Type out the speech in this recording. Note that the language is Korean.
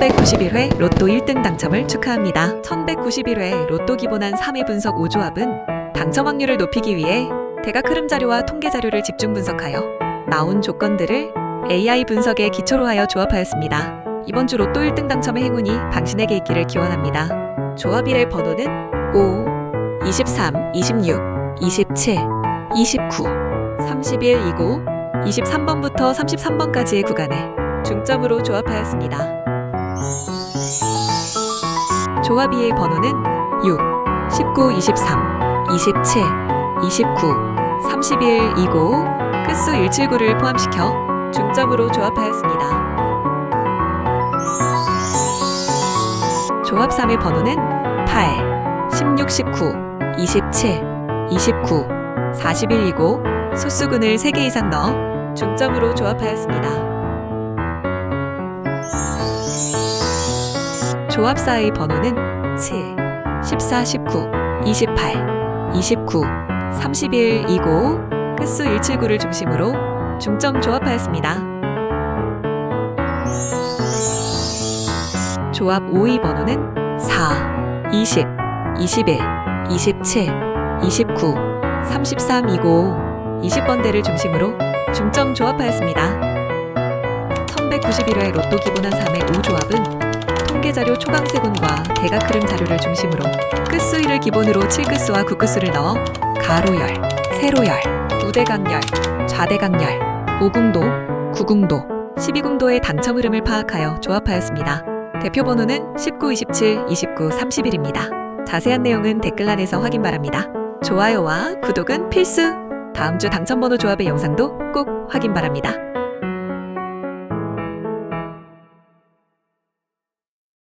1191회 로또 1등 당첨을 축하합니다. 1191회 로또 기본안 3회 분석 5조합은 당첨 확률을 높이기 위해 대각 흐름 자료와 통계 자료를 집중 분석하여 나온 조건들을 AI 분석에 기초로 하여 조합하였습니다. 이번 주 로또 1등 당첨의 행운이 당신에게 있기를 기원합니다. 조합 1의 번호는 5, 23, 26, 27, 29, 31, 29, 23번부터 33번까지의 구간에 중점으로 조합하였습니다. 조합 2의 번호는 6, 19, 23, 27, 29, 31, 29, 끝수 179를 포함시켜 중점으로 조합하였습니다. 조합 3의 번호는 8, 16, 19, 27, 29, 41, 29, 소수군을 3개 이상 넣어 중점으로 조합하였습니다. 조합 4의 번호는 7, 14, 19, 28, 29, 31, 29, 끝수 179를 중심으로 중점 조합하였습니다. 조합 5의 번호는 4, 20, 21, 27, 29, 33, 29, 20번대를 중심으로 중점 조합하였습니다. 1191회 로또 기본 한 3의 5조합은 통계 자료 초강세군과 대각 흐름 자료를 중심으로 끝수일을 기본으로 7끝수와 9끝수를 넣어 가로열, 세로열, 우대강열, 좌대강열, 5궁도, 9궁도, 12궁도의 당첨 흐름을 파악하여 조합하였습니다. 대표 번호는 19, 27, 29, 31입니다. 자세한 내용은 댓글란에서 확인 바랍니다. 좋아요와 구독은 필수! 다음 주 당첨 번호 조합의 영상도 꼭 확인 바랍니다.